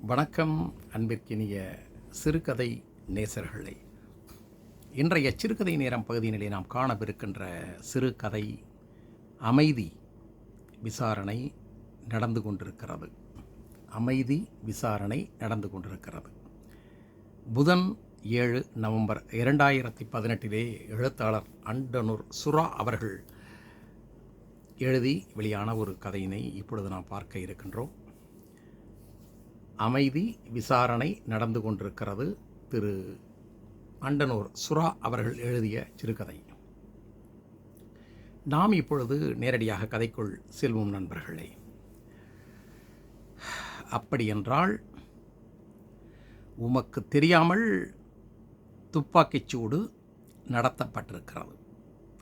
வணக்கம் அன்பிற்கினிய சிறுகதை நேசர்களே. இன்றைய சிறுகதை நேரம் பகுதியினிலே நாம் காணவிருக்கின்ற சிறுகதை அமைதி விசாரணை நடந்து கொண்டிருக்கிறது. அமைதி விசாரணை நடந்து கொண்டிருக்கிறது. புதன் ஏழு நவம்பர் இரண்டாயிரத்தி பதினெட்டிலே எழுத்தாளர் அண்டனூர் சுரா அவர்கள் எழுதி வெளியான ஒரு கதையினை இப்பொழுது நாம் பார்க்க இருக்கின்றோம். அமைதி விசாரணை நடந்து கொண்டிருக்கிறது திரு அண்டனூர் சுரா அவர்கள் எழுதிய சிறுகதை. நாம் இப்பொழுது நேரடியாக கதைக்குள் செல்வோம் நண்பர்களே. அப்படியென்றால் உமக்கு தெரியாமல் துப்பாக்கிச் சூடு நடத்தப்பட்டிருக்கிறது.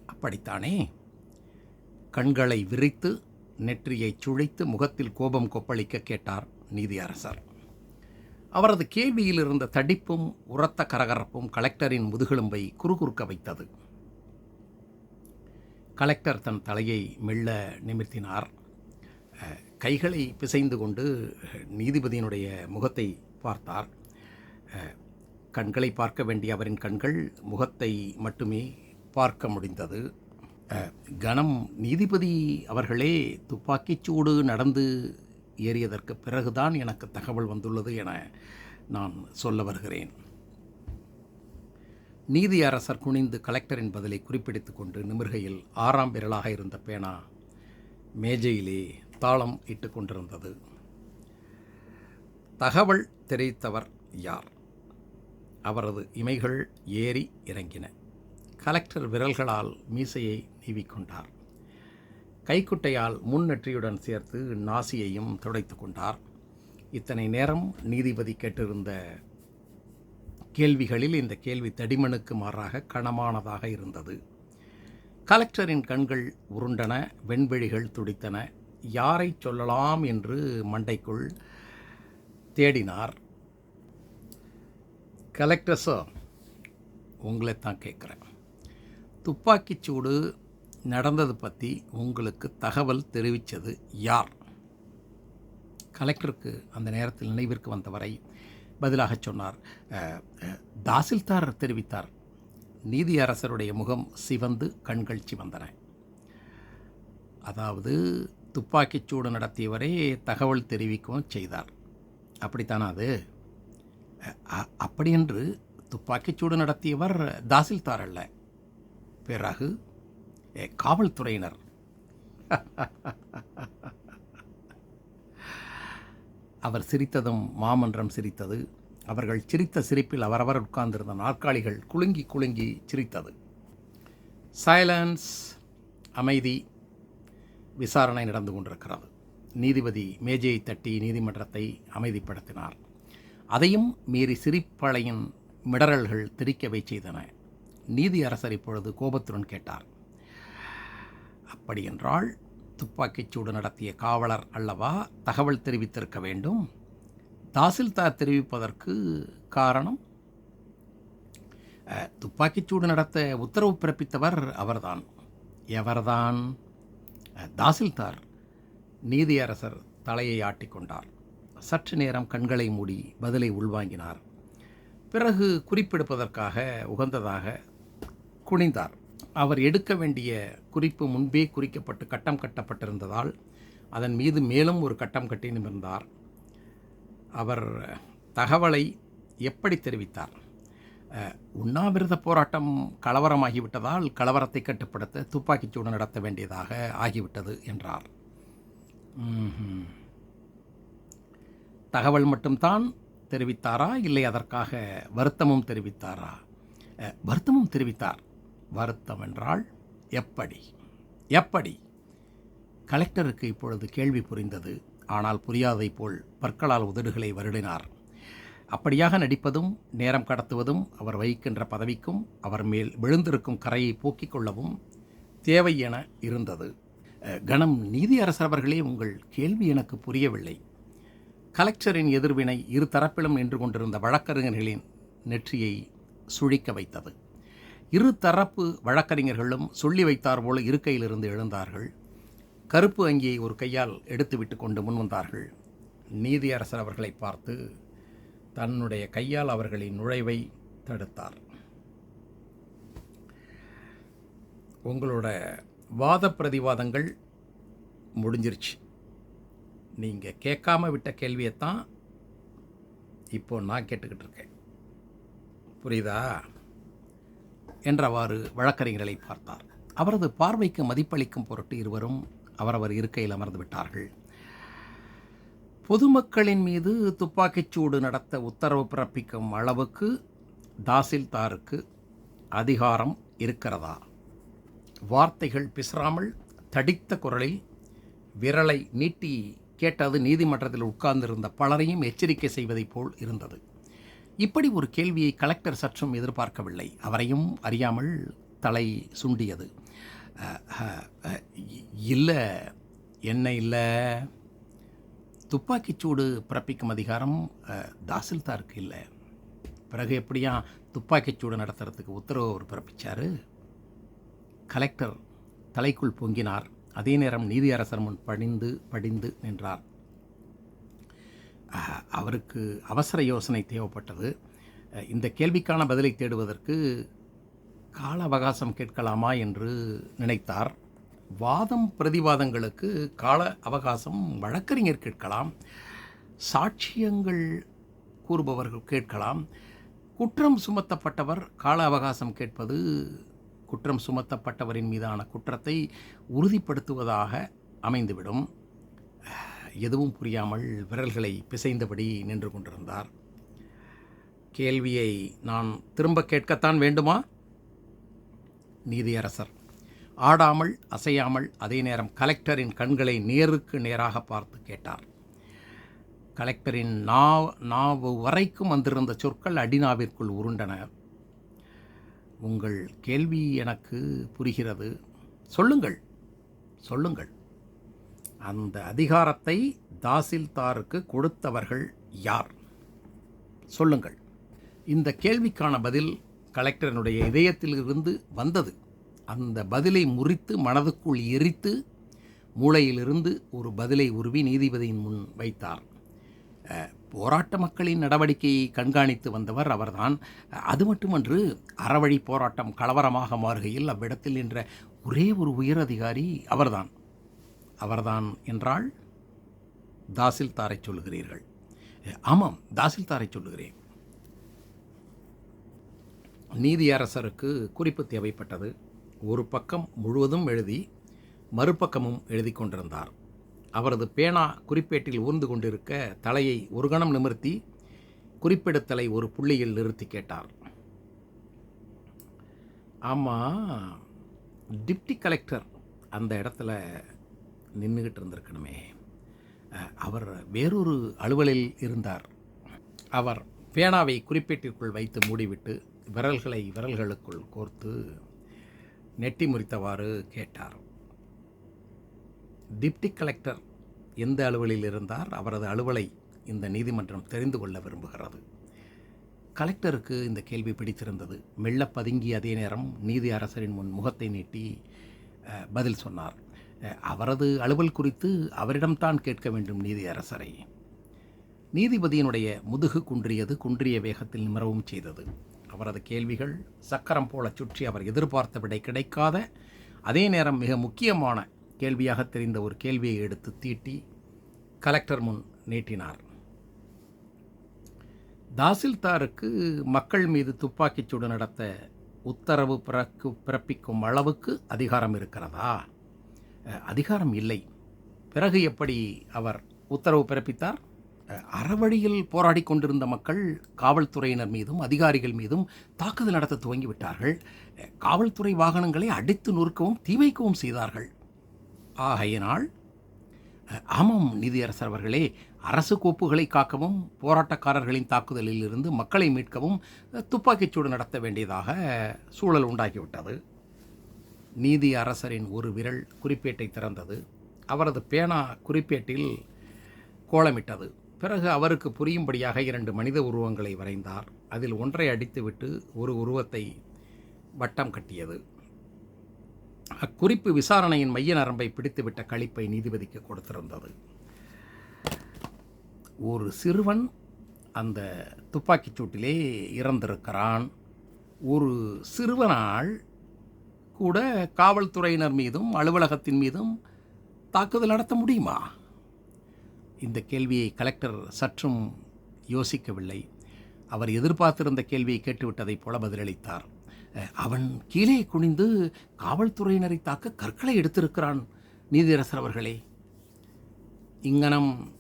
அப்படித்தானே? கண்களை விரித்து நெற்றியை சுழித்து முகத்தில் கோபம் கொப்பளிக்க கேட்டார் நீதியரசர். அவரது கேள்வியில் இருந்த தடிப்பும் உரத்த கரகரப்பும் கலெக்டரின் முதுகெலும்பை குறுகுறுக்க வைத்தது. கலெக்டர் தன் தலையை மெல்ல நிமிர்த்தினார். கைகளை பிசைந்து கொண்டு நீதிபதியினுடைய முகத்தை பார்த்தார். கண்களை பார்க்க வேண்டிய அவரின் கண்கள் முகத்தை மட்டுமே பார்க்க முடிந்தது. கணம் நீதிபதி அவர்களே துப்பாக்கிச் சூடு நடந்து ஏறியதற்கு பிறகுதான் எனக்கு தகவல் வந்துள்ளது என நான் சொல்ல வருகிறேன். நீதி அரசர் குனிந்து கலெக்டரின் பதிலை குறிப்பிடித்துக் கொண்டு நிமிர்கையில் ஆறாம் விரலாக இருந்த பேனா மேஜையிலே தாளம் இட்டு கொண்டிருந்தது. தகவல் தெரிவித்தவர் யார்? அவரது இமைகள் ஏறி இறங்கின. கலெக்டர் விரல்களால் மீசையை நீவிக்கொண்டார். கைக்குட்டையால் முன்னெற்றியுடன் சேர்த்து நாசியையும் துடைத்து கொண்டார். இத்தனை நேரம் நீதிபதி கேட்டிருந்த கேள்விகளில் இந்த கேள்வி தடிமனுக்கு மாறாக கனமானதாக இருந்தது. கலெக்டரின் கண்கள் உருண்டன வெண்வெளிகள் துடித்தன. யாரை சொல்லலாம் என்று மண்டைக்குள் தேடினார். கலெக்டர் சார் உங்களை தான் கேட்குறேன். துப்பாக்கிச் சூடு நடந்தது பற்றி உங்களுக்கு தகவல் தெரிவித்தது யார்? கலெக்டருக்கு அந்த நேரத்தில் நினைவிற்கு வந்தவரை பதிலாக சொன்னார். தாசில்தார் தெரிவித்தார். நீதியரசருடைய முகம் சிவந்து கண்கள் சிவந்தன. அதாவது துப்பாக்கிச் சூடு நடத்தியவரே தகவல் தெரிவிக்கவும் செய்தார். அப்படித்தானா அது? அ- அப்படியென்று துப்பாக்கிச் சூடு நடத்தியவர் தாசில்தார் அல்ல. பிறகு காவல்துறையினர். அவர் சிரித்ததும் மாமன்றம் சிரித்தது. அவர்கள் சிரித்த சிரிப்பில் அவரவர் உட்கார்ந்திருந்த நாற்காலிகள் குலுங்கி குலுங்கி சிரித்தது. சைலன்ஸ் அமைதி விசாரணை நடந்து கொண்டிருக்கிறது. நீதிபதி மேஜையை தட்டி நீதிமன்றத்தை அமைதிப்படுத்தினார். அதையும் மீறி சிரிப்பலையின் மிடறல்கள் திரிக்கவை செய்தன. நீதி அரசர் இப்பொழுது கோபத்துடன் கேட்டார். அப்படியென்றால் துப்பாக்கிச் சூடு நடத்திய காவலர் அல்லவா தகவல் தெரிவித்திருக்க வேண்டும்? தாசில்தார் தெரிவிப்பதற்கு காரணம்? துப்பாக்கிச்சூடு துப்பாக்கிச் சூடு நடத்த உத்தரவு பிறப்பித்தவர் அவர்தான். எவர்தான்? தாசில்தார் நீதியரசர் தலையை ஆட்டிக்கொண்டார் சற்று நேரம் கண்களை மூடி பதிலை உள்வாங்கினார். பிறகு குறிப்பெடுப்பதற்காக உகந்ததாக குனிந்தார். அவர் எடுக்க வேண்டிய குறிப்பு முன்பே குறிக்கப்பட்டு கட்டம் கட்டப்பட்டிருந்ததால் அதன் மீது மேலும் ஒரு கட்டம் கட்டி நிமிர்ந்தார் அவர் தகவலை எப்படி தெரிவித்தார்? உண்ணாவிரத போராட்டம் கலவரமாகிவிட்டதால் கலவரத்தை கட்டுப்படுத்த துப்பாக்கிச்சூடு நடத்த வேண்டியதாக ஆகிவிட்டது என்றார். தகவல் மட்டும்தான் தெரிவித்தாரா? இல்லை அதற்காக வருத்தமும் தெரிவித்தாரா? வருத்தமும் தெரிவித்தார். வருத்தம் என்றால் எப்படி? எப்படி? கலெக்டருக்கு இப்பொழுது கேள்வி புரிந்தது. ஆனால் புரியாதைப் போல் பற்களால் உதடுகளை வருடினார். அப்படியாக நடிப்பதும் நேரம் கடத்துவதும் அவர் வகிக்கின்ற பதவிக்கும் அவர் மேல் விழுந்திருக்கும் கரையை போக்கிக் கொள்ளவும் தேவை என இருந்தது. கணம் நீதியரசர் அவர்களே உங்கள் கேள்வி எனக்கு புரியவில்லை. கலெக்டரின் எதிர்வினை இரு தரப்பிலும் நின்று கொண்டிருந்த வழக்கறிஞர்களின் நெற்றியை சுழிக்க வைத்தது. இரு தரப்பு வழக்கறிஞர்களும் சொல்லி வைத்தார் போல இருக்கையிலிருந்து எழுந்தார்கள். கருப்பு அங்கியை ஒரு கையால் எடுத்துவிட்டு கொண்டு முன் வந்தார்கள். நீதியரசர் அவர்களை பார்த்து தன்னுடைய கையால் அவர்களின் நுழைவை தடுத்தார். உங்களோட வாத பிரதிவாதங்கள் முடிஞ்சிருச்சு. நீங்கள் கேட்காம விட்ட கேள்வியைத்தான் இப்போ நான் கேட்டுக்கிட்டு இருக்கேன். புரியுதா? என்றவாறு வழக்கறிஞர்களை பார்த்தார். அவரது பார்வைக்கு மதிப்பளிக்கும் பொருட்டு இருவரும் அவரவர் இருக்கையில் அமர்ந்து விட்டார்கள். பொதுமக்களின் மீது துப்பாக்கிச்சூடு நடத்த உத்தரவு பிறப்பிக்கும் அளவுக்கு தாசில்தாருக்கு அதிகாரம் இருக்கிறதா? வார்த்தைகள் பிசராமல் தடித்த குரலில் விரலை நீட்டி கேட்டது நீதிமன்றத்தில் உட்கார்ந்திருந்த பலரையும் எச்சரிக்கை செய்வதைப் போல் இருந்தது. இப்படி ஒரு கேள்வியை கலெக்டர் சற்றும் எதிர்பார்க்கவில்லை. அவரையும் அறியாமல் தலை சுண்டியது. இல்லை என்ன இல்லை? துப்பாக்கிச்சூடு பிறப்பிக்கும் அதிகாரம் தாசில்தாருக்கு இல்லை. பிறகு எப்படியா துப்பாக்கிச்சூடு நடத்துறதுக்கு உத்தரவு அவர் பிறப்பித்தார் கலெக்டர் தலைக்குள் பொங்கினார். அதே நேரம் நீதியரசர் முன் பணிந்து படிந்து நின்றார். அவருக்கு அவசர யோசனை தேவைப்பட்டது. இந்த கேள்விக்கான பதிலை தேடுவதற்கு கால அவகாசம் கேட்கலாமா என்று நினைத்தார். வாதம் பிரதிவாதங்களுக்கு கால அவகாசம் வழக்கறிஞர் கேட்கலாம். சாட்சியங்கள் கூறுபவர்கள் கேட்கலாம். குற்றம் சுமத்தப்பட்டவர் கால அவகாசம் கேட்பது குற்றம் சுமத்தப்பட்டவரின் மீதான குற்றத்தை உறுதிப்படுத்துவதாக அமைந்துவிடும். எதுவும் புரியாமல் விரல்களை பிசைந்தபடி நின்று கொண்டிருந்தார். கேள்வியை நான் திரும்ப கேட்கத்தான் வேண்டுமா? நீதியரசர் ஆடாமல் அசையாமல் அதே நேரம் கலெக்டரின் கண்களை நேருக்கு நேராக பார்த்து கேட்டார். கலெக்டரின் நா நாவு வரைக்கும் வந்திருந்த சொற்கள் அடிநாவிற்குள் உருண்டன. உங்கள் கேள்வி எனக்கு புரிகிறது. சொல்லுங்கள் சொல்லுங்கள். அந்த அதிகாரத்தை தாசில்தாருக்கு கொடுத்தவர்கள் யார்? சொல்லுங்கள். இந்த கேள்விக்கான பதில் கலெக்டரனுடைய இதயத்திலிருந்து வந்தது. அந்த பதிலை முறித்து மனதுக்குள் எரித்து மூளையிலிருந்து ஒரு பதிலை உருவி நீதிபதியின் முன் வைத்தார். போராட்ட மக்களின் நடவடிக்கையை கண்காணித்து வந்தவர் அவர்தான். அது மட்டுமன்று அறவழி போராட்டம் கலவரமாக மாறுகையில் அவ்விடத்தில் நின்ற ஒரே ஒரு உயரதிகாரி அவர்தான். அவர்தான் என்றால் தாசில்தாரை சொல்லுகிறீர்கள். ஆமாம் தாசில்தாரை சொல்லுகிறேன். நீதியரசருக்கு குறிப்பு தேவைப்பட்டது. ஒரு பக்கம் முழுவதும் எழுதி மறுபக்கமும் எழுதி கொண்டிருந்தார். அவரது பேனா குறிப்பேட்டில் ஊர்ந்து கொண்டிருக்க தலையை ஒரு கணம் நிமிர்த்தி குறிப்பிடுத்தலை ஒரு புள்ளியில் நிறுத்தி கேட்டார். ஆமாம் டிப்டி கலெக்டர் அந்த இடத்துல நின்றுக்கிட்டு இருந்திருக்கணுமே அவர் வேறொரு அலுவலில் இருந்தார். அவர் பேனாவை குறிப்பேட்டிற்குள் வைத்து மூடிவிட்டு விரல்களை விரல்களுக்குள் கோர்த்து நெட்டி முறித்தவாறு கேட்டார். டிப்டி கலெக்டர் எந்த அலுவலில் இருந்தார்? அவரது அலுவலை இந்த நீதிமன்றம் தெரிந்து கொள்ள விரும்புகிறது. கலெக்டருக்கு இந்த கேள்வி பிடித்திருந்தது. மெல்ல பதுங்கி அதே நேரம் நீதி அரசரின் முன் முகத்தை நீட்டி பதில் சொன்னார். அவரது அலுவல் குறித்து அவரிடம்தான் கேட்க வேண்டும் நீதி அரசரை. நீதிபதியினுடைய முதுகு குன்றியது குன்றிய வேகத்தில் நிமரவும் செய்தது. அவரது கேள்விகள் சக்கரம் போல சுற்றி அவர் எதிர்பார்த்த விடை கிடைக்காத அதே நேரம் மிக முக்கியமான கேள்வியாக தெரிந்த ஒரு கேள்வியை எடுத்து தீட்டி கலெக்டர் முன் நீட்டினார். தாசில்தாருக்கு மக்கள் மீது துப்பாக்கிச்சூடு நடத்த உத்தரவு பிறக்கு பிறப்பிக்கும் அளவுக்கு அதிகாரம் இருக்கிறதா? அதிகாரம் இல்லை. பிறகு எப்படி அவர் உத்தரவு பிறப்பித்தார்? அறவழியில் போராடி கொண்டிருந்த மக்கள் காவல்துறையினர் மீதும் அதிகாரிகள் மீதும் தாக்குதல் நடத்த துவங்கி விட்டார்கள். காவல்துறை வாகனங்களை அடித்து நொறுக்கவும் தீ வைக்கவும் செய்தார்கள். ஆகையினால் ஆமாம் நீதியரசர் அவர்களே அரசு கோப்புகளை காக்கவும் போராட்டக்காரர்களின் தாக்குதலில் இருந்து மக்களை மீட்கவும் துப்பாக்கிச்சூடு நடத்த வேண்டியதாக சூழல் உண்டாகிவிட்டது. நீதி அரசரின் ஒரு விரல் குறிப்பேட்டை திறந்தது. அவரது பேனா குறிப்பேட்டில் கோலமிட்டது. பிறகு அவருக்கு புரியும்படியாக இரண்டு மனித உருவங்களை வரைந்தார். அதில் ஒன்றை அடித்துவிட்டு ஒரு உருவத்தை வட்டம் கட்டியது. அக்குறிப்பு விசாரணையின் மைய நரம்பை பிடித்துவிட்ட கழிப்பை நீதிபதிக்கு கொடுத்திருந்தது. ஒரு சிறுவன் அந்த துப்பாக்கிச் சூட்டிலே இறந்திருக்கிறான். ஒரு சிறுவனால் கூட காவல்துறையினர் மீதும் அலுவலகத்தின் மீதும் தாக்குதல் நடத்த முடியுமா? இந்த கேள்வியை கலெக்டர் சற்றும் யோசிக்கவில்லை. அவர் எதிர்பார்த்திருந்த கேள்வியை கேட்டுவிட்டதைப் போல பதிலளித்தார். அவன் கீழே குனிந்து காவல்துறையினரை தாக்க கற்களை எடுத்திருக்கிறான் நீதியரசர் அவர்களே. இங்கனம்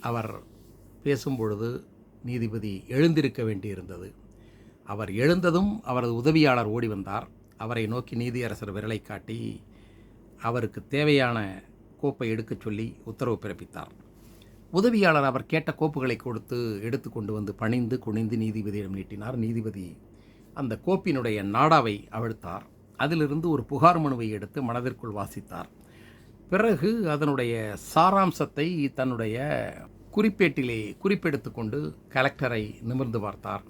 அவர் பேசும்பொழுது நீதிபதி எழுந்திருக்க வேண்டியிருந்தது. அவர் எழுந்ததும் அவரது உதவியாளர் ஓடி வந்தார். அவரை நோக்கி நீதியரசர் விரலை காட்டி அவருக்கு தேவையான கோப்பை எடுக்கச் சொல்லி உத்தரவு பிறப்பித்தார். உதவியாளர் அவர் கேட்ட கோப்புகளை கொடுத்து எடுத்து கொண்டு வந்து பணிந்து குனிந்து நீதிபதியிடம் நீட்டினார். நீதிபதி அந்த கோப்பினுடைய நாடாவை அவிழ்த்தார். அதிலிருந்து ஒரு புகார் மனுவை எடுத்து மனதிற்குள் வாசித்தார். பிறகு அதனுடைய சாராம்சத்தை தன்னுடைய குறிப்பேட்டிலே குறிப்பெடுத்து கொண்டு கலெக்டரை நிமிர்ந்து பார்த்தார்.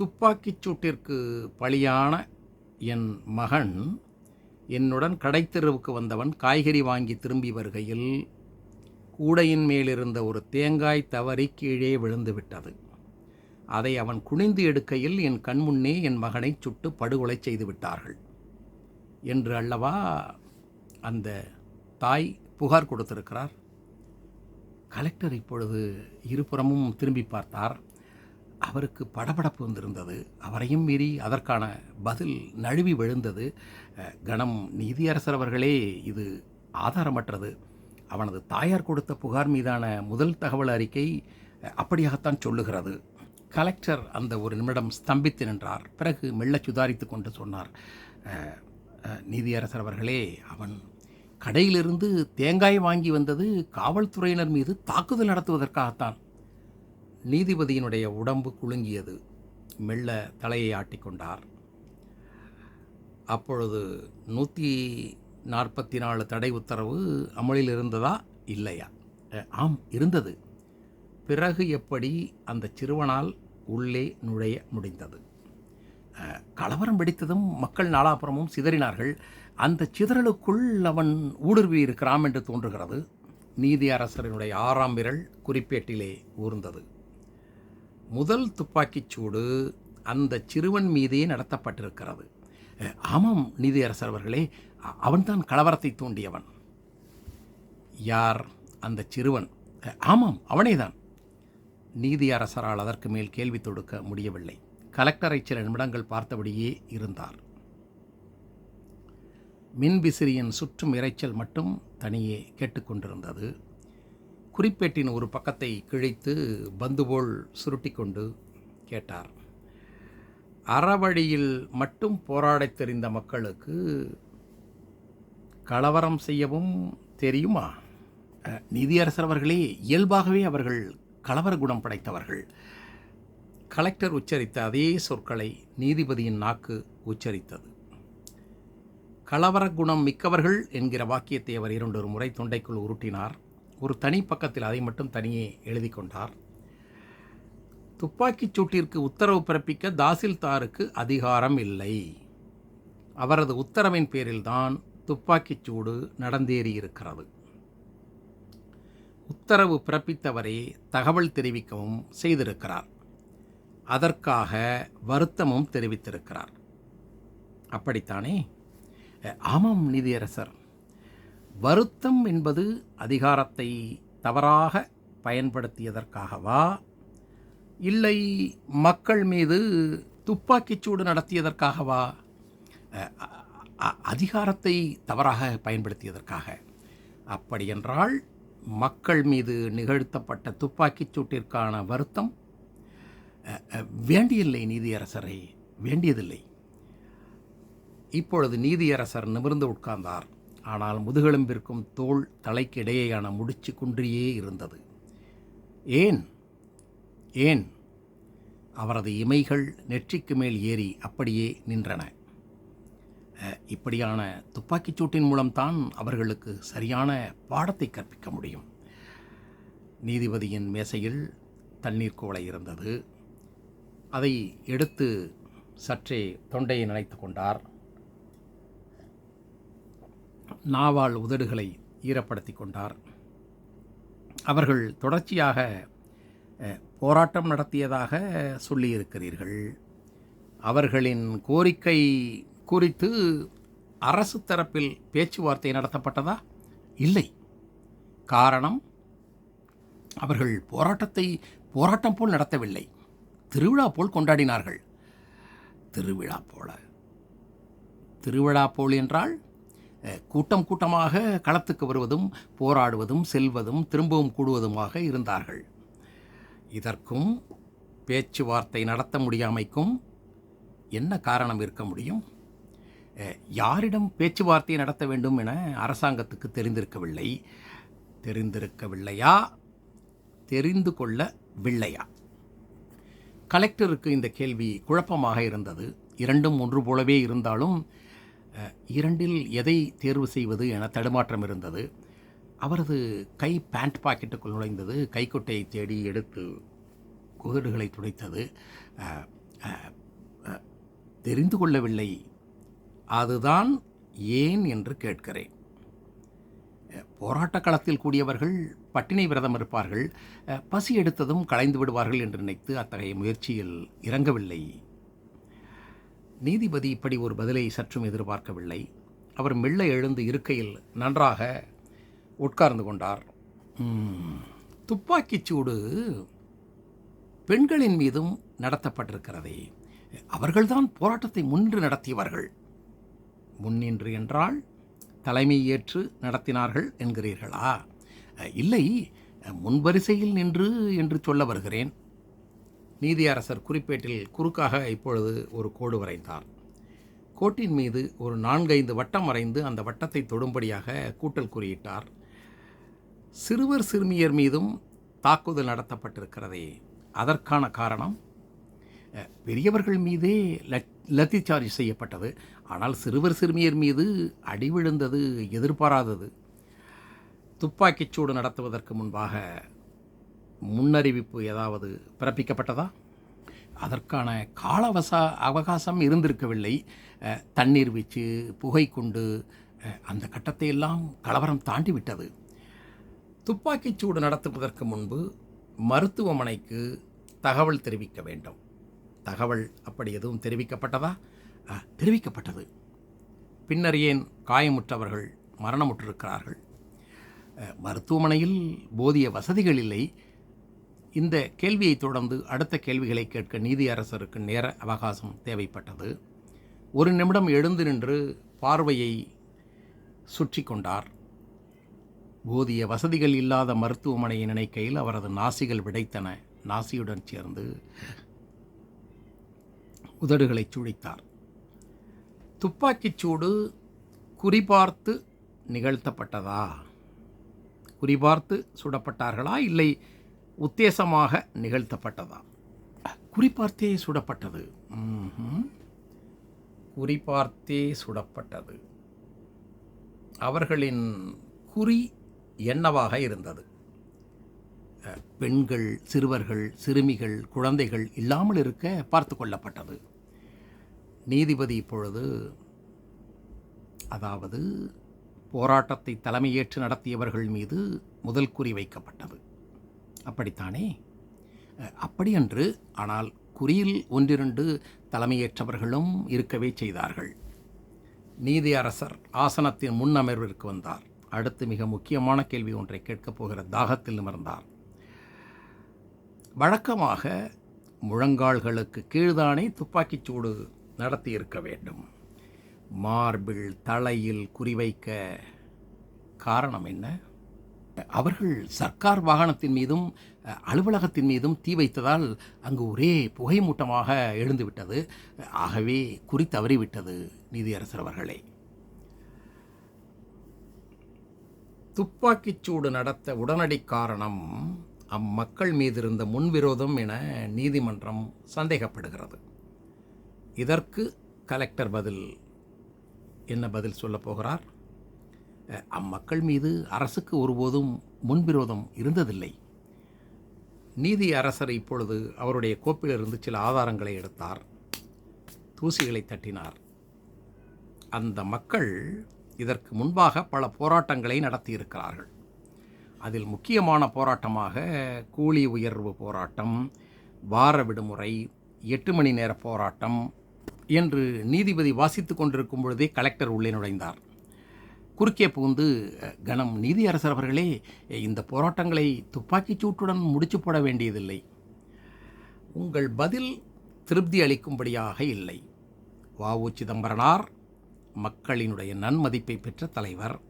துப்பாக்கிச் சூட்டிற்கு பலியான என் மகன் என்னுடன் கடைத்தெருவுக்கு வந்தவன் காய்கறி வாங்கி திரும்பி வருகையில் கூடையின் மேலிருந்த ஒரு தேங்காய் தவறி கீழே விழுந்து விட்டது அதை அவன் குனிந்து எடுக்கையில் என் கண்முன்னே என் மகனை சுட்டு படுகொலை செய்து விட்டார்கள் என்று அல்லவா அந்த தாய் புகார் கொடுத்திருக்கிறார்? கலெக்டர் இப்பொழுது இருபுறமும் திரும்பி பார்த்தார். அவருக்கு படபடப்பு வந்திருந்தது. அவரையும் மீறி அதற்கான பதில் நழுவி விழுந்தது. கணம் நீதியரசர் அவர்களே இது ஆதாரமற்றது. அவனது தாயார் கொடுத்த புகார் மீதான முதல் தகவல் அறிக்கை அப்படியாகத்தான் சொல்லுகிறது. கலெக்டர் அந்த ஒரு நிமிடம் ஸ்தம்பித்து நின்றார். பிறகு மெல்ல சுதாரித்து கொண்டு சொன்னார். நீதியரசர் அவர்களே அவன் கடையிலிருந்து தேங்காய் வாங்கி வந்தது காவல்துறையினர் மீது தாக்குதல் நடத்துவதற்காகத்தான். நீதிபதியினுடைய உடம்பு குலுங்கியது. மெல்ல தலையை ஆட்டிக்கொண்டார் அப்பொழுது நூற்றி நாற்பத்தி நாலு தடை உத்தரவு அமலில் இருந்ததா? இல்லையா? ஆம் இருந்தது. பிறகு எப்படி அந்த சிறுவனால் உள்ளே நுழைய முடிந்தது? கலவரம் வெடித்ததும் மக்கள் நாலாபுறமும் சிதறினார்கள். அந்த சிதறலுக்குள் அவன் ஊடுருவி இருக்கிறான் என்று தோன்றுகிறது. நீதி அரசரனுடைய ஆறாம் விரல் குறிப்பேட்டிலே ஊர்ந்தது. முதல் துப்பாக்கிச் சூடு அந்த சிறுவன் மீதே நடத்தப்பட்டிருக்கிறது. ஆமாம் நீதியரசர் அவர்களே அவன்தான் கலவரத்தை தூண்டியவன். யார் அந்த சிறுவன்? ஆமாம் அவனேதான். நீதியரசரால் அதற்கு மேல் கேள்வி தொடுக்க முடியவில்லை. கலெக்டரை சில நிமிடங்கள் பார்த்தபடியே இருந்தார். மின்விசிறியின் சுற்றும் இரைச்சல் மட்டும் தனியே கேட்டுக்கொண்டிருந்தது. குறிப்பேட்டின் ஒரு பக்கத்தை கிழித்து பந்து போல் சுருட்டிக்கொண்டு கேட்டார். அறவழியில் மட்டும் போராடத் தெரிந்த மக்களுக்கு கலவரம் செய்யவும் தெரியுமா? நீதியரசர் அவர்களே இயல்பாகவே அவர்கள் கலவர குணம் படைத்தவர்கள். கலெக்டர் உச்சரித்த அதே சொற்களை நீதிபதியின் நாக்கு உச்சரித்தது. கலவர குணம் மிக்கவர்கள் என்கிற வாக்கியத்தை அவர் இரண்டொரு முறை தொண்டைக்குள் உருட்டினார். ஒரு தனி பக்கத்தில் அதை மட்டும் தனியே எழுதி கொண்டார். துப்பாக்கிச் சூட்டிற்கு உத்தரவு பிறப்பிக்க தாசில்தாருக்கு அதிகாரம் இல்லை. அவரது உத்தரவின் பேரில்தான் துப்பாக்கிச் சூடு நடந்தேறியிருக்கிறது. உத்தரவு பிறப்பித்தவரே தகவல் தெரிவிக்கவும் செய்திருக்கிறார். அதற்காக வருத்தமும் தெரிவித்திருக்கிறார். அப்படித்தானே? ஆமாம் நீதியரசர். வருத்தம் என்பது அதிகாரத்தை தவறாக பயன்படுத்தியதற்காகவா? இல்லை மக்கள் மீது துப்பாக்கிச்சூடு நடத்தியதற்காகவா? அதிகாரத்தை தவறாக பயன்படுத்தியதற்காக. அப்படியென்றால் மக்கள் மீது நிகழ்த்தப்பட்ட துப்பாக்கிச் சூட்டிற்கான வருத்தம் வேண்டியில்லை நீதியரசரை வேண்டியதில்லை. இப்பொழுது நீதியரசர் நிமிர்ந்து உட்கார்ந்தார். ஆனால் முதுகெலும்பிற்கும் தோள் தலைக்கு இடையேயான முடிச்சு குன்றியே இருந்தது. ஏன்? ஏன்? அவரது இமைகள் நெற்றிக்கு மேல் ஏறி அப்படியே நின்றன. இப்படியான துப்பாக்கிச் சூட்டின் மூலம்தான் அவர்களுக்கு சரியான பாடத்தை கற்பிக்க முடியும். நீதிபதியின் மேசையில் தண்ணீர் குவளை இருந்தது. அதை எடுத்து சற்றே தொண்டையை நினைத்து கொண்டார். நாவால் உதடுகளை ஈரப்படுத்தி கொண்டார். அவர்கள் தொடர்ச்சியாக போராட்டம் நடத்தியதாக சொல்லியிருக்கிறீர்கள். அவர்களின் கோரிக்கை குறித்து அரசு தரப்பில் பேச்சுவார்த்தை நடத்தப்பட்டதா? இல்லை. காரணம் அவர்கள் போராட்டத்தை போராட்டம் போல் நடத்தவில்லை. திருவிழா போல் கொண்டாடினார்கள். திருவிழா போல. திருவிழா போல் என்றால் கூட்டம் கூட்டமாக களத்துக்கு வருவதும் போராடுவதும் செல்வதும் திரும்பவும் கூடுவதுமாக இருந்தார்கள். இதற்கும் பேச்சுவார்த்தை நடத்த முடியாமைக்கும் என்ன காரணம் இருக்க முடியும்? யாரிடம் பேச்சுவார்த்தை நடத்த வேண்டும் என அரசாங்கத்துக்கு தெரிந்திருக்கவில்லை. தெரிந்திருக்கவில்லையா? தெரிந்து கொள்ளவில்லையா? கலெக்டருக்கு இந்த கேள்வி குழப்பமாக இருந்தது. இரண்டும் ஒன்று போலவே இருந்தாலும் இரண்டில் எதை தேர்வு செய்வது என தடுமாற்றம் இருந்தது. அவரது கை பேண்ட் பாக்கெட்டுக்குள் நுழைந்தது. கைக்குட்டையை தேடி எடுத்து குதிடுகளை துடைத்தது. தெரிந்து கொள்ளவில்லை. அதுதான் ஏன்? என்று கேட்கிறேன். போராட்ட களத்தில் கூடியவர்கள் பட்டினி விரதம் இருப்பார்கள். பசி எடுத்ததும் களைந்து விடுவார்கள் என்று நினைத்து அத்தகைய முயற்சியில் இறங்கவில்லை. நீதிபதி இப்படி ஒரு பதிலை சற்றும் எதிர்பார்க்கவில்லை. அவர் மெல்ல எழுந்து இருக்கையில் நன்றாக உட்கார்ந்து கொண்டார். துப்பாக்கிச் சூடு பெண்களின் மீதும் நடத்தப்பட்டிருக்கிறதே. அவர்கள்தான் போராட்டத்தை முன்று நடத்தியவர்கள். முன்னின்று என்றால் தலைமை ஏற்று நடத்தினார்கள் என்கிறீர்களா? இல்லை முன்வரிசையில் நின்று என்று சொல்ல வருகிறேன். நீதியரசர் குறிப்பேட்டில் குறுக்காக இப்பொழுது ஒரு கோடு வரைந்தார். கோட்டின் மீது ஒரு நான்கைந்து வட்டம் வரைந்து அந்த வட்டத்தை தொடும்படியாக கூட்டல் குறியிட்டார். சிறுவர் சிறுமியர் மீதும் தாக்குதல் நடத்தப்பட்டிருக்கிறதே அதற்கான காரணம்? பெரியவர்கள் மீதே லத்தி சார்ஜ் செய்யப்பட்டது ஆனால் சிறுவர் சிறுமியர் மீது அடி விழுந்தது எதிர்பாராதது. துப்பாக்கிச் சூடு நடத்துவதற்கு முன்பாக முன்னறிவிப்பு ஏதாவது பிறப்பிக்கப்பட்டதா? அதற்கான கால அவசா அவகாசம் இருந்திருக்கவில்லை. தண்ணீர் வீச்சு புகை கொண்டு அந்த கட்டத்தை எல்லாம் கலவரம் தாண்டி விட்டது. துப்பாக்கிச் சூடு நடத்துவதற்கு முன்பு மருத்துவமனைக்கு தகவல் தெரிவிக்க வேண்டும். தகவல் அப்படி எதுவும் தெரிவிக்கப்பட்டதா? தெரிவிக்கப்பட்டது. பின்னர் ஏன் காயமுற்றவர்கள் மரணமுற்றிருக்கிறார்கள்? மருத்துவமனையில் போதிய வசதிகள் இல்லை. இந்த கேள்வியை தொடர்ந்து அடுத்த கேள்விகளை கேட்க நீதியரசருக்கு நேர அவகாசம் தேவைப்பட்டது. ஒரு நிமிடம் எழுந்து நின்று பார்வையை சுற்றி கொண்டார். போதிய வசதிகள் இல்லாத மருத்துவமனையை நினைக்கையில் அவரது நாசிகள் விடைத்தன. நாசியுடன் சேர்ந்து உதடுகளை சுழித்தார். துப்பாக்கிச் சூடு குறிபார்த்து நிகழ்த்தப்பட்டதா? குறிபார்த்து சுடப்பட்டார்களா? இல்லை உத்தேசமாக நிகழ்த்தப்பட்டதா குறிப்பார்த்தே சுடப்பட்டது. ம்ஹும். குறிபார்த்தே சுடப்பட்டது. அவர்களின் குறி என்னவாக இருந்தது? பெண்கள் சிறுவர்கள் சிறுமிகள் குழந்தைகள் இல்லாமல் இருக்க பார்த்து கொள்ளப்பட்டது. நீதிபதி இப்பொழுது அதாவது போராட்டத்தை தலைமையேற்று நடத்தியவர்கள் மீது முதல் குறி வைக்கப்பட்டது. அப்படித்தானே? அப்படியன்று ஆனால் குறியில் ஒன்றிரண்டு தலைமையேற்றவர்களும் இருக்கவே செய்தார்கள். நீதி அரசர் ஆசனத்தின் முன் அமர்விற்கு வந்தார். அடுத்து மிக முக்கியமான கேள்வி ஒன்றை கேட்கப் போகிற தாகத்தில் நிமிர்ந்தார். வழக்கமாக முழங்கால்களுக்கு கீழ்தானே துப்பாக்கிச் சூடு நடத்தியிருக்க வேண்டும். மார்பிள் தலையில் குறிவைக்க காரணம் என்ன? அவர்கள் சர்க்கார் வாகனத்தின் மீதும் அலுவலகத்தின் மீதும் தீ வைத்ததால் அங்கு ஒரே புகை மூட்டமாக எழுந்துவிட்டது. ஆகவே குறி தவறிவிட்டது நீதியரசர் அவர்களே. துப்பாக்கிச்சூடு நடத்த உடனடி காரணம் அம்மக்கள் மீது இருந்த முன்விரோதம் என நீதிமன்றம் சந்தேகப்படுகிறது. இதற்கு கலெக்டர் பதில் என்ன பதில் சொல்லப் போகிறார்? அம்மக்கள் மீது அரசுக்கு ஒருபோதும் முன்விரோதம் இருந்ததில்லை. நீதி அரசர் இப்பொழுது அவருடைய கோப்பிலிருந்து சில ஆதாரங்களை எடுத்தார். தூசிகளை தட்டினார். அந்த மக்கள் இதற்கு முன்பாக பல போராட்டங்களை நடத்தியிருக்கிறார்கள். அதில் முக்கியமான போராட்டமாக கூலி உயர்வு போராட்டம் வார விடுமுறை எட்டு மணி நேர போராட்டம் என்று நீதிபதி வாசித்து கொண்டிருக்கும் பொழுதே கலெக்டர் உள்ளே நுழைந்தார். குறுக்கே புகுந்து கணம் நீதியரசர் அவர்களே இந்த போராட்டங்களை துப்பாக்கிச் சூட்டுடன் முடிச்சு போட வேண்டியதில்லை. உங்கள் பதில் திருப்தி அளிக்கும்படியாக இல்லை. வாவு சிதம்பரனார் மக்களினுடைய நன்மதிப்பை பெற்ற தலைவர்.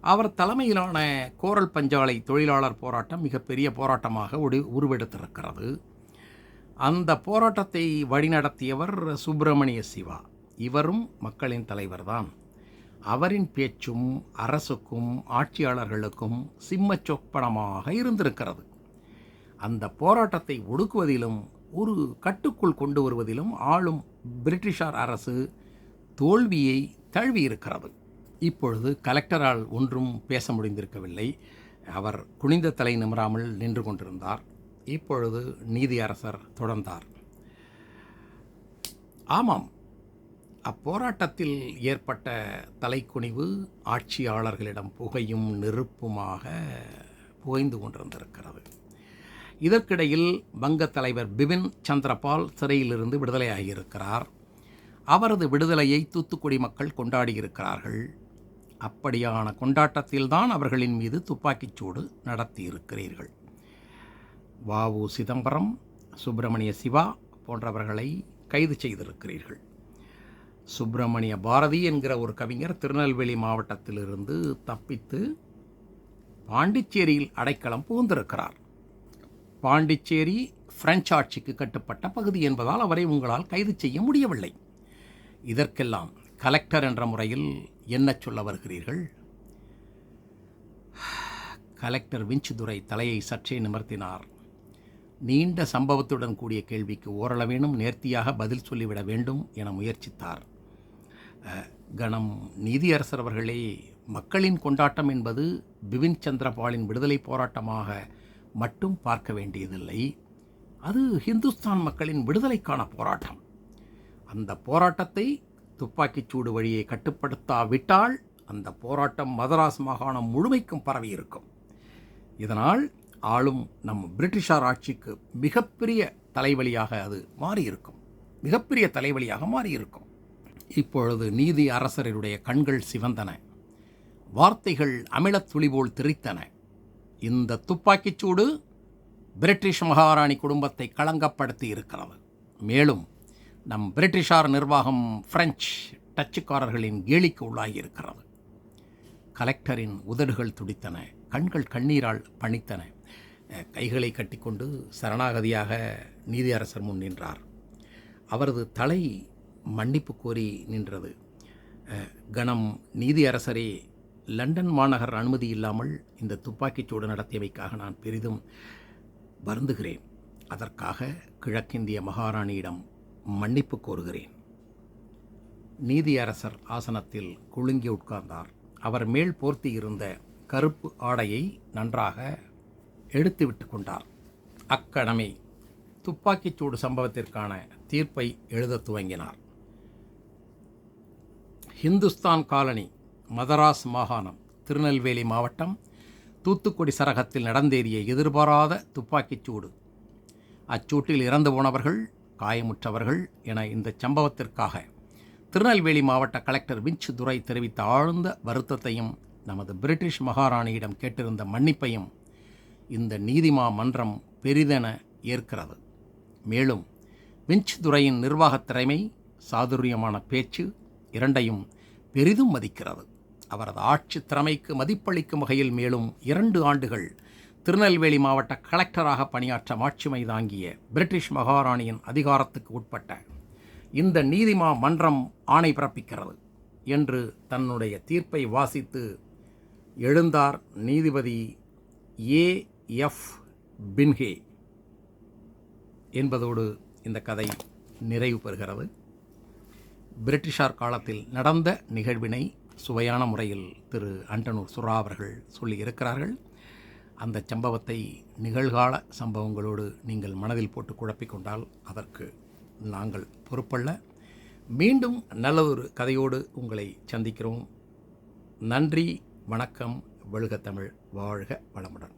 அவர் தலைமையிலான கோரல் பஞ்சாலை தொழிலாளர் போராட்டம் மிகப்பெரிய போராட்டமாக உடு உருவெடுத்திருக்கிறது. அந்த போராட்டத்தை வழிநடத்தியவர் சுப்பிரமணிய சிவா. இவரும் மக்களின் தலைவர்தான். அவரின் பேச்சும் அரசுக்கும் ஆட்சியாளர்களுக்கும் சிம்மச் சொப்பனமாக இருந்திருக்கிறது. அந்த போராட்டத்தை ஒடுக்குவதிலும் ஒரு கட்டுக்குள் கொண்டு வருவதிலும் ஆளும் பிரிட்டிஷார் அரசு தோல்வியை தழுவியிருக்கிறது. இப்பொழுது கலெக்டரால் ஒன்றும் பேச முடிந்திருக்கவில்லை. அவர் குனிந்த தலை நிமிராமல் நின்று கொண்டிருந்தார். இப்பொழுது நீதியரசர் தொடர்ந்தார். ஆமாம் அப்போராட்டத்தில் ஏற்பட்ட தலைக்குனிவு ஆட்சியாளர்களிடம் புகையும் நெருப்புமாக புகைந்து கொண்டிருந்திருக்கிறது. இதற்கிடையில் வங்க தலைவர் பிபின் சந்திரபால் சிறையிலிருந்து விடுதலையாகியிருக்கிறார். அவரது விடுதலையை தூத்துக்குடி மக்கள் கொண்டாடியிருக்கிறார்கள். அப்படியான கொண்டாட்டத்தில்தான் அவர்களின் மீது துப்பாக்கிச்சூடு நடத்தியிருக்கிறீர்கள். வாவு சிதம்பரம் சுப்பிரமணிய சிவா போன்றவர்களை கைது செய்திருக்கிறீர்கள். சுப்பிரமணிய பாரதி என்கிற ஒரு கவிஞர் திருநெல்வேலி மாவட்டத்திலிருந்து தப்பித்து பாண்டிச்சேரியில் அடைக்கலம் புகுந்திருக்கிறார். பாண்டிச்சேரி பிரெஞ்சு ஆட்சிக்கு கட்டுப்பட்ட பகுதி என்பதால் அவரை உங்களால் கைது செய்ய முடியவில்லை. இதற்கெல்லாம் கலெக்டர் என்ற முறையில் என்ன சொல்ல வருகிறீர்கள்? கலெக்டர் விஞ்சுதுரை தலையை சற்றே நிமர்த்தினார். நீண்ட சம்பவத்துடன் கூடிய கேள்விக்கு ஓரளவேனும் நேர்த்தியாக பதில் சொல்லிவிட வேண்டும் என முயற்சித்தார். கணம் நீதியரசர் அவர்களே மக்களின் கொண்டாட்டம் என்பது பிபின் சந்திரபாலின் விடுதலை போராட்டமாக மட்டும் பார்க்க வேண்டியதில்லை. அது ஹிந்துஸ்தான் மக்களின் விடுதலைக்கான போராட்டம். அந்த போராட்டத்தை துப்பாக்கிச் சூடு வழியை கட்டுப்படுத்தாவிட்டால் அந்த போராட்டம் மதராஸ் மாகாணம் முழுமைக்கும் பரவி இருக்கும் இதனால் ஆளும் நம் பிரிட்டிஷார் ஆட்சிக்கு மிகப்பெரிய தலைவலியாக அது மாறியிருக்கும். மிகப்பெரிய தலைவலியாக மாறியிருக்கும். இப்பொழுது நீதி அரசருடைய கண்கள் சிவந்தன. வார்த்தைகள் அமிலத் துளிபோல் திரித்தன. இந்த துப்பாக்கிச் சூடு பிரிட்டிஷ் மகாராணி குடும்பத்தை களங்கப்படுத்தி இருக்கிறது. மேலும் நம் பிரிட்டிஷார் நிர்வாகம் பிரெஞ்சு டச்சுக்காரர்களின் கேலிக்கு உள்ளாகி இருக்கிறது. கலெக்டரின் உதடுகள் துடித்தன. கண்கள் கண்ணீரால் பணித்தன. கைகளை கட்டிக்கொண்டு சரணாகதியாக நீதியரசர் முன் நின்றார். அவரது தலை மன்னிப்பு கோரி நின்றது. கணம் நீதியரசரே லண்டன் மாநகர் அனுமதி இல்லாமல் இந்த துப்பாக்கிச்சூடு நடத்தியவைக்காக நான் பெரிதும் வருந்துகிறேன். அதற்காக கிழக்கிந்திய மகாராணியிடம் மன்னிப்பு கோருகிறேன். நீதியரசர் ஆசனத்தில் குலுங்கி உட்கார்ந்தார். அவர் மேல் போர்த்தி இருந்த கருப்பு ஆடையை நன்றாக எடுத்துவிட்டு கொண்டார். அக்கணமே துப்பாக்கிச்சூடு சம்பவத்திற்கான தீர்ப்பை எழுதத் துவங்கினார். ஹிந்துஸ்தான் காலனி மதராஸ் மாகாணம் திருநெல்வேலி மாவட்டம் தூத்துக்குடி சரகத்தில் நடந்தேறிய எதிர்பாராத துப்பாக்கிச் சூடு. அச்சூட்டில் இறந்து போனவர்கள் காயமுற்றவர்கள் என இந்த சம்பவத்திற்காக திருநெல்வேலி மாவட்ட கலெக்டர் விஞ்ச் துரை தெரிவித்த ஆழ்ந்த வருத்தத்தையும் நமது பிரிட்டிஷ் மகாராணியிடம் கேட்டிருந்த மன்னிப்பையும் இந்த நீதிமா மன்றம் பெரிதென ஏற்கிறது. மேலும் விஞ்ச் துரையின் நிர்வாகத் திறமை சாதுரியமான பேச்சு இரண்டையும் பெரிதும் மதிக்கிறது. அவரது ஆட்சி திறமைக்கு மதிப்பளிக்கும் வகையில் மேலும் இரண்டு ஆண்டுகள் திருநெல்வேலி மாவட்ட கலெக்டராக பணியாற்ற மாட்சிமை தாங்கிய பிரிட்டிஷ் மகாராணியின் அதிகாரத்துக்கு உட்பட்ட இந்த நீதிமா மன்றம் ஆணை பிறப்பிக்கிறது என்று தன்னுடைய தீர்ப்பை வாசித்து எழுந்தார் நீதிபதி ஏ. எஃப். பின்ஹே என்பதோடு இந்த கதை நிறைவு பெறுகிறது. பிரிட்டிஷார் காலத்தில் நடந்த நிகழ்வினை சுவையான முறையில் திரு அண்டனூர் சுரா அவர்கள் சொல்லியிருக்கிறார்கள். அந்த சம்பவத்தை நிகழ்கால சம்பவங்களோடு நீங்கள் மனதில் போட்டு குழப்பிக்கொண்டால் அதற்கு நாங்கள் பொறுப்பல்ல. மீண்டும் நல்லதொரு கதையோடு உங்களை சந்திக்கிறோம். நன்றி வணக்கம் வெளுக தமிழ் வாழ்க வளமுடன்.